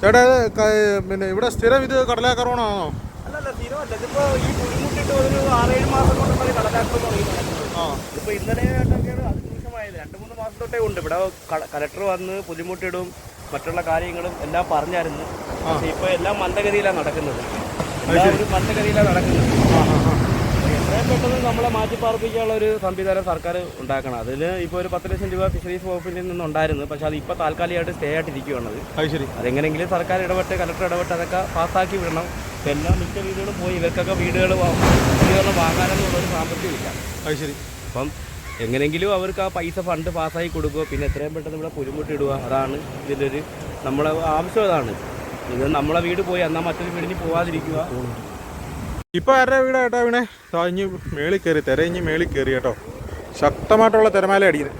ചേട്ടാ പിന്നെ ഇവിടെ സ്ഥിരം ഇത് കടലാക്രമണമാണോ അല്ലല്ല സ്ഥിരമല്ല. ഇതിപ്പോ ഈ ഒരു ആറേഴ് മാസം കൊണ്ടാണ് കടലാക്രമണം ഇന്നലെ ആയിട്ടൊക്കെയാണ് അതിരൂക്ഷമായത് രണ്ട് മൂന്ന് മാസം തൊട്ടേ ഉണ്ട്. ഇവിടെ കലക്ടർ വന്ന് പുലിമുട്ടിടും മറ്റുള്ള കാര്യങ്ങളും എല്ലാം പറഞ്ഞായിരുന്നു. പക്ഷേ ഇപ്പൊ എല്ലാം മന്ദഗതിയിലാണ് നടക്കുന്നത്. മന്ദഗതിയിലാണ് നടക്കുന്നത്. എത്രയും പെട്ടെന്ന് നമ്മളെ മാറ്റിപ്പാർപ്പിക്കാനുള്ള ഒരു സംവിധാനം സർക്കാർ ഉണ്ടാക്കണം. അതിന് ഇപ്പോൾ ഒരു പത്ത് ലക്ഷം രൂപ ഫിഷറീസ് വകുപ്പിൽ നിന്നുണ്ടായിരുന്നു പക്ഷെ അത് ഇപ്പോൾ താൽക്കാലികമായിട്ട് സ്റ്റേ ആയിട്ടിരിക്കുകയാണത് അത്. ശരി. അതെങ്ങനെങ്കിലും സർക്കാർ ഇടപെട്ട് കലക്ടർ ഇടപെട്ട് അതൊക്കെ പാസ്സാക്കി വിടണം. ഇപ്പം എല്ലാ മിക്ക വീടുകളും പോയി ഇവർക്കൊക്കെ വീടുകൾ വീടുകൾ വാങ്ങാനെന്നുള്ള ഒരു സാമ്പത്തികമില്ല അത് ശരി. അപ്പം എങ്ങനെങ്കിലും അവർക്ക് ആ പൈസ ഫണ്ട് പാസ്സാക്കി കൊടുക്കുക. പിന്നെ എത്രയും പെട്ടെന്ന് ഇവിടെ പുരുമുട്ടിടുക അതാണ് ഇതിന്റെ ഒരു നമ്മളെ ആവശ്യം അതാണ്. ഇത് നമ്മളെ വീട് പോയി എന്നാൽ മറ്റൊരു വീടിന് പോവാതിരിക്കുക. ഇപ്പൊ ആരുടെ വീടാ ഏട്ടാ വീണേ? ഇഞ്ഞ് മേളിൽ കയറി തിരഞ്ഞ് മേളിൽ കയറി കേട്ടോ. ശക്തമായിട്ടുള്ള തിരമാല അടിക്കുന്നത്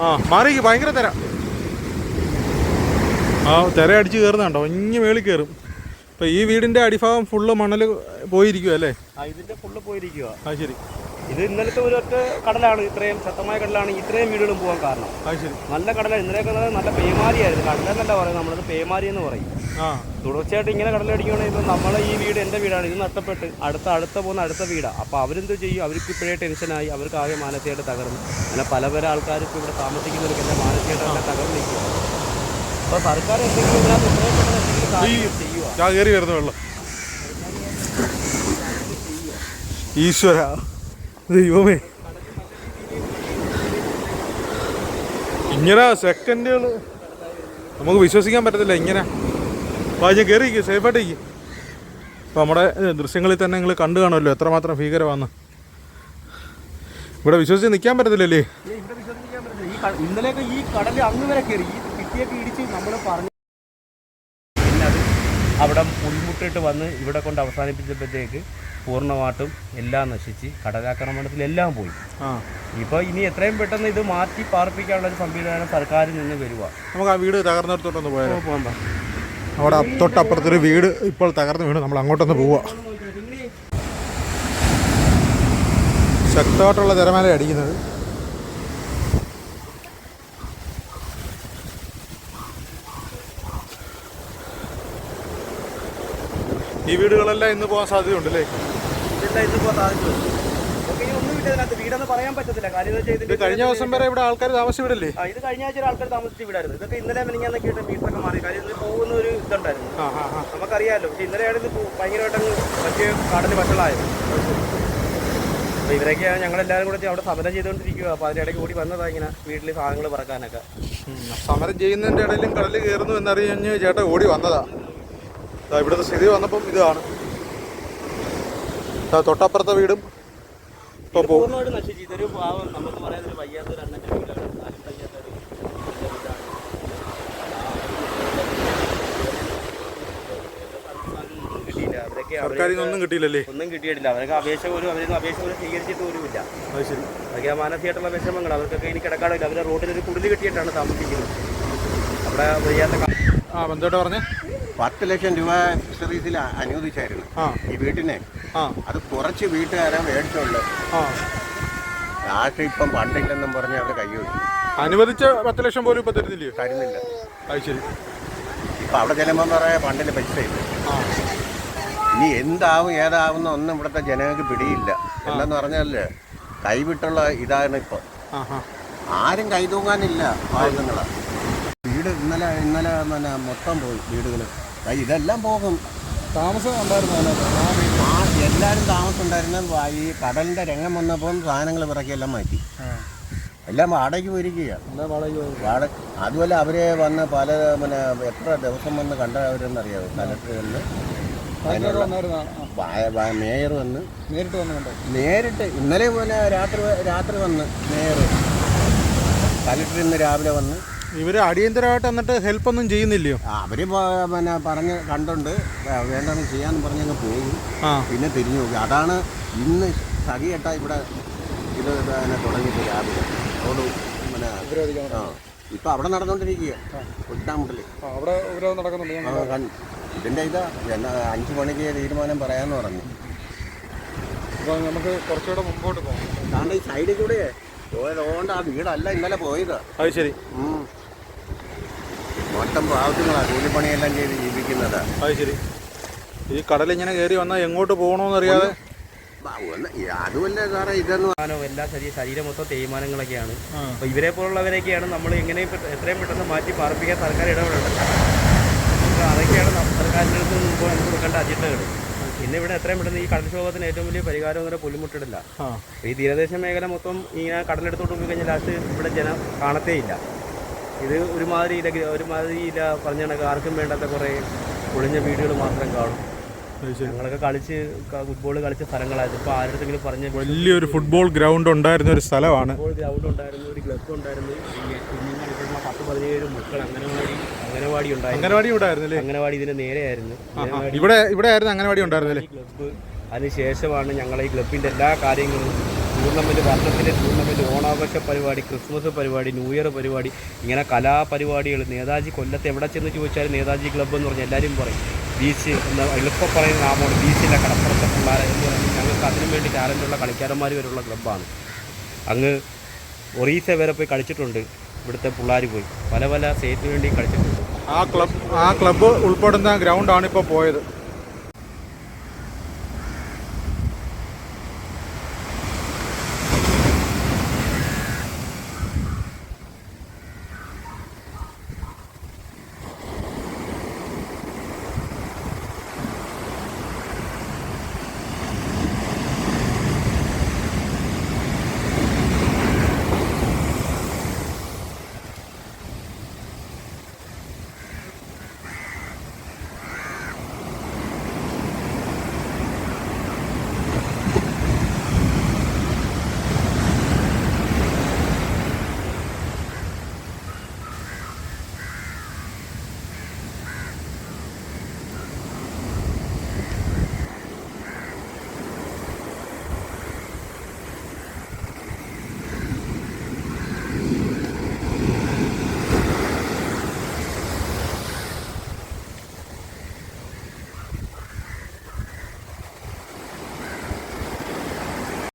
ആ മാറിക്ക് ഭയങ്കര തിര. ആ തിര അടിച്ച് കയറുന്നുണ്ടോ ഇഞ്ഞ് മേളിൽ കയറും ഇപ്പൊ ഈ വീടിന്റെ അടിഭാഗം ഫുള്ള് മണൽ പോയിരിക്കുമല്ലേ ഇതിന്റെ ഫുള്ള് പോയിരിക്കുക ആ ശരി. ഇത് ഇന്നലത്തെ ഒരു ഒറ്റ കടലാണ്. ഇത്രയും ശക്തമായ കടലാണ് ഇത്രയും വീടുകളും പോകാൻ കാരണം. നല്ല കടല ഇന്നലെയൊക്കെ നല്ല പേമാരിയായിരുന്നു. കടലെന്നല്ല പറയുന്നത് നമ്മളത് പേമാരി എന്ന് പറയും. തുടർച്ചയായിട്ട് ഇങ്ങനെ കടലടിക്കുകയാണെങ്കിൽ ഇപ്പം നമ്മളെ ഈ വീട് എന്റെ വീടാണ്. ഇത് നഷ്ടപ്പെട്ട് അടുത്ത അടുത്ത പോകുന്ന അടുത്ത വീടാണ് അപ്പോൾ അവരെന്ത് ചെയ്യും? അവർക്ക് ഇപ്പോഴേ ടെൻഷനായി. അവർക്ക് ആകെ മാനസികമായിട്ട് തകർന്നു. അങ്ങനെ പല പല ആൾക്കാർക്ക് ഇവിടെ താമസിക്കുന്നവർക്ക് എല്ലാം മാനസികമായിട്ട് തകർന്നു നിൽക്കുക. അപ്പോൾ സർക്കാർ എന്തെങ്കിലും ഇതിനകത്ത് ഇത്രയും പെട്ടെന്ന് എന്തെങ്കിലും കാര്യം ചെയ്യുക ഈശ്വര. ദൈവമേ. ഇങ്ങനെ സെക്കൻഡുകൾ നമുക്ക് വിശ്വസിക്കാൻ പറ്റത്തില്ല ഇങ്ങനെ. വാ അതിന് കയറിയിരിക്കും സേഫായിട്ടിരിക്കും അപ്പോൾ നമ്മുടെ ദൃശ്യങ്ങളിൽ തന്നെ നിങ്ങൾ കണ്ടു കാണുമല്ലോ എത്രമാത്രം ഭീകരമാണെന്ന് ഇവിടെ വിശ്വസിച്ച് നിൽക്കാൻ പറ്റത്തില്ലല്ലേ? ഇവിടെ വിശ്വസിക്കാൻ പറ്റില്ല ഈ ക- ഇന്നലെയൊക്കെ ഈ കടലിൽ അങ്ങ് വരെ കയറി ഇടിച്ച് നമ്മൾ പറഞ്ഞു അവിടെ ഉൾമുട്ടിട്ട് വന്ന് ഇവിടെ കൊണ്ട് അവസാനിപ്പിച്ചപ്പോഴത്തേക്ക് പൂർണമായിട്ടും എല്ലാം നശിച്ച് കടലാക്രമണത്തിൽ എല്ലാം പോയി. ആ. ഇപ്പോൾ ഇനി എത്രയും പെട്ടെന്ന് ഇത് മാറ്റി പാർപ്പിക്കാനുള്ള ഒരു സംവിധാനം സർക്കാരിൽ നിന്ന് വരിക നമുക്ക് ആ വീട് തകർന്നിടത്തോട്ടൊന്ന് പോയാലോ? അവിടെ തൊട്ടപ്പുറത്തൊരു വീട് ഇപ്പോൾ തകർന്നു വീണ് നമ്മൾ അങ്ങോട്ടൊന്ന് പോവുക ശക്തമായിട്ടുള്ള തിരമാല അടിക്കുന്നത് ഈ വീടുകളെല്ലാം ഇന്ന് പോകാൻ സാധ്യതയുണ്ട് അല്ലേ? വീടെന്ന് പറയാൻ പറ്റത്തില്ല. കാര്യം കഴിഞ്ഞ ദിവസം വരെ ഇവിടെ ആൾക്കാർ താമസിച്ച വീടല്ലേ ഇത് കഴിഞ്ഞ ആഴ്ച ആൾക്കാർ താമസിച്ച വീടായിരുന്നു ഇതൊക്കെ ഇന്നലെ മിനിഞ്ഞാന്നൊക്കെ ആയിട്ട് വീട്ടിലൊക്കെ മാറി. കാര്യം ഇതിൽ പോകുന്ന ഒരു ഇതുണ്ടായിരുന്നു നമുക്കറിയാമല്ലോ പക്ഷെ ഇന്നലെയാണ് ഇത് പോ- ഭയങ്കരമായിട്ട് അങ്ങ് മറ്റേ കാടിന് വഷളായത്. അപ്പോൾ ഇവരൊക്കെ ഞങ്ങളെല്ലാവരും കൂടെ അവിടെ സമരം ചെയ്തുകൊണ്ടിരിക്കുക അപ്പോൾ അതിനിടയ്ക്ക് കൂടി വന്നതാ ഇങ്ങനെ വീട്ടിൽ സാധനങ്ങൾ പറക്കാനൊക്കെ. സമരം ചെയ്യുന്നതിന്റെ ഇടയിലും കടലിൽ കയറുന്നു എന്നറിഞ്ഞ് ചേട്ടൻ ഓടി വന്നതാ. ഇവിടുത്തെ സ്ഥിതി വന്നപ്പം ഇതാണ്. തൊട്ടപ്പുറത്തെ വീടും ഒന്നും കിട്ടിയില്ലേ പൂർണമായിട്ട് നശിച്ചു. ഇതൊരു പാവം നമുക്ക് പറയാൻ ഒരു വയ്യാത്തൊരു അണ്ണന്റെ വീടാണ്. ആരും വയ്യാത്തൊരു വീടാണ്. കിട്ടിയില്ല അവരൊക്കെ അവരെ കിട്ടിയില്ലല്ലേ? ഒന്നും കിട്ടിയിട്ടില്ല. അവരൊക്കെ അപേക്ഷ പോലും അവരൊന്നും അപേക്ഷ പോലും സ്വീകരിച്ചിട്ട് പോലുമില്ല അത് ശരി. അതൊക്കെ മാനസികമായിട്ടുള്ള വിഷമങ്ങൾ അവർക്കൊക്കെ ഇനി കിടക്കാടില്ല അവരെ ഒരു കുടിൽ കിട്ടിയിട്ടാണ് താമസിക്കുന്നത്. അവിടെ വയ്യാത്ത ആ ബന്ധോട്ട് പറഞ്ഞേ. പത്ത് ലക്ഷം രൂപ ഫിഷറീസിൽ അനുവദിച്ചായിരുന്നു. ഈ വീട്ടിനെ. അത് കുറച്ച് വീട്ടുകാരെ മേടിച്ചുള്ളു. ലാസ്റ്റ് ഇപ്പം പണ്ടില്ലെന്നും പറഞ്ഞ് അവർ കൈവച്ചു അനുവദിച്ച പത്ത് ലക്ഷം പോലും ഇപ്പൊ തരുന്നില്ലേ തരുന്നില്ല. അത് ശരി. ഇപ്പൊ അവിടെ ചെല്ലുമ്പോ പറയാ പണ്ടിന് പൈസ ഇല്ല. ഇനി എന്താവും ഏതാവുന്ന ഒന്നും ഇവിടുത്തെ ജനങ്ങൾക്ക് പിടിയില്ല. എന്താന്ന് പറഞ്ഞാൽ കൈവിട്ടുള്ള ഇതാണ് ഇപ്പൊ. ആരും കൈതൂങ്ങാനില്ല വീട് ഇന്നലെ ഇന്നലെ പിന്നെ മൊത്തം പോയി വീടുകൾ ഇതെല്ലാം പോകും. താമസം ഉണ്ടായിരുന്നു ആ എല്ലാവരും താമസം ഉണ്ടായിരുന്ന ഈ കടലിന്റെ രംഗം വന്നപ്പോൾ സാധനങ്ങൾ പിറക്കിയെല്ലാം മാറ്റി. എല്ലാം വാടകയ്ക്ക് പോയിരിക്കുകയാണ്. വാടക അതുപോലെ അവരെ വന്ന് പല പിന്നെ എത്ര ദിവസം വന്ന് കണ്ട അവരെന്നറിയാവോ കലക്ടർ വന്ന് മേയർ വന്ന്. നേരിട്ട് വന്നു നേരിട്ട് ഇന്നലെ പോലെ രാത്രി രാത്രി വന്ന് മേയർ. കലക്ടർ ഇന്ന് രാവിലെ വന്ന് ഇവർ അടിയന്തരമായിട്ട് എന്നിട്ട് ഹെൽപ്പ് ഒന്നും ചെയ്യുന്നില്ലയോ? അവർ പിന്നെ പറഞ്ഞ് കണ്ടുണ്ട്. വേണ്ടെന്ന് ചെയ്യാന്ന് പറഞ്ഞങ്ങ് പോകും ആ. പിന്നെ തിരിഞ്ഞു നോക്കി. അതാണ് ഇന്ന് സഖിയട്ട ഇവിടെ ഇത് പിന്നെ തുടങ്ങിയിട്ട് രാവിലെ. അതോട് പിന്നെ ആ ഇപ്പം അവിടെ നടന്നുകൊണ്ടിരിക്കുക കുട്ടാമുട്ടിൽ അവിടെ ഉപരോധം നടക്കുന്നുണ്ട്. ഇതിന്റെ ഇതാ എന്നാ അഞ്ച് മണിക്ക് തീരുമാനം പറയാമെന്ന് പറഞ്ഞു. അപ്പോൾ നമുക്ക് കുറച്ചുകൂടെ മുമ്പോട്ട് പോകാം. കാരണം ഈ സൈഡിൽ കൂടെ പോയതുകൊണ്ട് ആ വീടല്ല ഇന്നലെ പോയത്. അത് ശരി. ഉം. മൊത്തം പാവത്തുങ്ങളാണ് കൂലിപ്പണിയെല്ലാം ചെയ്ത് ജീവിക്കുന്നത്. അത് ശരി. ഈ കടൽ ഇങ്ങനെ കയറി വന്നാൽ എങ്ങോട്ട് പോകണമെന്ന് അറിയാതെ അതുമല്ല സാറേ ഇതെന്ന് എല്ലാ ശരീര ശരീരം മൊത്തം തേയ്മാനങ്ങളൊക്കെയാണ്. അപ്പോൾ ഇവരെ പോലുള്ളവരെയൊക്കെയാണ് നമ്മൾ എങ്ങനെയും എത്രയും പെട്ടെന്ന് മാറ്റി പാർപ്പിക്കാൻ സർക്കാർ ഇടപെടേണ്ടത്. അതൊക്കെയാണ് സർക്കാരിന്റെ അടുത്ത് മുമ്പ് നമുക്ക് കൊടുക്കേണ്ട അജണ്ടകൾ പിന്നെ ഇവിടെ എത്രയും പെട്ടെന്ന് ഈ കടൽക്ഷോഭത്തിന് ഏറ്റവും വലിയ പരിഹാരം അങ്ങനെ പുലിമുട്ടിടില്ല ഈ തീരദേശ മേഖല മൊത്തം ഇങ്ങനെ കടലെടുത്തോട്ട് പോയി കഴിഞ്ഞാൽ ലാസ്റ്റ് ഇവിടെ ജനം കാണത്തേ ഇല്ല. ഇത് ഒരുമാതിരി ഇല്ല ഒരുമാതിരി ഇല്ല പറഞ്ഞ കണക്ക് ആർക്കും വേണ്ടാത്ത കുറേ ഒളിഞ്ഞ വീടുകൾ മാത്രം കാണും. ഞങ്ങളൊക്കെ കളിച്ച് ഫുട്ബോൾ കളിച്ച സ്ഥലങ്ങളായിരുന്നു ഇപ്പോൾ ആരുടെങ്കിലും പറഞ്ഞ വലിയൊരു ഫുട്ബോൾ ഗ്രൗണ്ട് ഉണ്ടായിരുന്ന ഒരു സ്ഥലമാണ്. ഫുട്ബോൾ ഗ്രൗണ്ട് ഉണ്ടായിരുന്നു ഒരു ക്ലബ് ഉണ്ടായിരുന്നു. ഈ കുഞ്ഞുങ്ങൾ ഇവിടുന്ന് പത്ത് പതിനേഴ് മക്കൾ അംഗനവാടി അംഗനവാടി ഉണ്ടായിരുന്നു. അംഗനവാടി ഉണ്ടായിരുന്നില്ലേ അംഗനവാടി ഇതിന് നേരെയായിരുന്നു. ഇവിടെ ഇവിടെ ആയിരുന്നു അംഗനവാടി ഉണ്ടായിരുന്നില്ലേ ക്ലബ്ബ് അതിനുശേഷമാണ് ഞങ്ങൾ ഈ ക്ലബിന്റെ എല്ലാ കാര്യങ്ങളും ടൂർണമെന്റ് വർഷത്തിലെ ടൂർണമെന്റ് ഓണാഘോഷ പരിപാടി ക്രിസ്മസ് പരിപാടി ന്യൂ ഇയർ പരിപാടി ഇങ്ങനെ കലാപരിപാടികൾ. നേതാജി കൊല്ലത്ത് എവിടെ ചെന്ന് ചോദിച്ചാലും നേതാജി ക്ലബ്ബ് എന്ന് പറഞ്ഞാൽ എല്ലാവരും പറയും. ബീച്ച് എന്ന് എളുപ്പം പറയുന്ന നാമമാണ് ബീച്ചിലെ കടപ്പുറത്തെ പിള്ളേർ എന്ന് പറയുന്നത് ഞങ്ങൾക്ക് അതിനു വേണ്ടി ടാലന്റുള്ള കളിക്കാരന്മാർ വരെയുള്ള ക്ലബ്ബാണ്. അങ്ങ് ഒറീസ വരെ പോയി കളിച്ചിട്ടുണ്ട്. ഇവിടുത്തെ പിള്ളേർ പോയി. പല പല സ്റ്റേറ്റിന് വേണ്ടി കളിച്ചിട്ടുണ്ട്. ആ ക്ലബ് ആ ക്ലബ്ബ് ഉൾപ്പെടുന്ന ഗ്രൗണ്ടാണ് ഇപ്പോൾ പോയത്.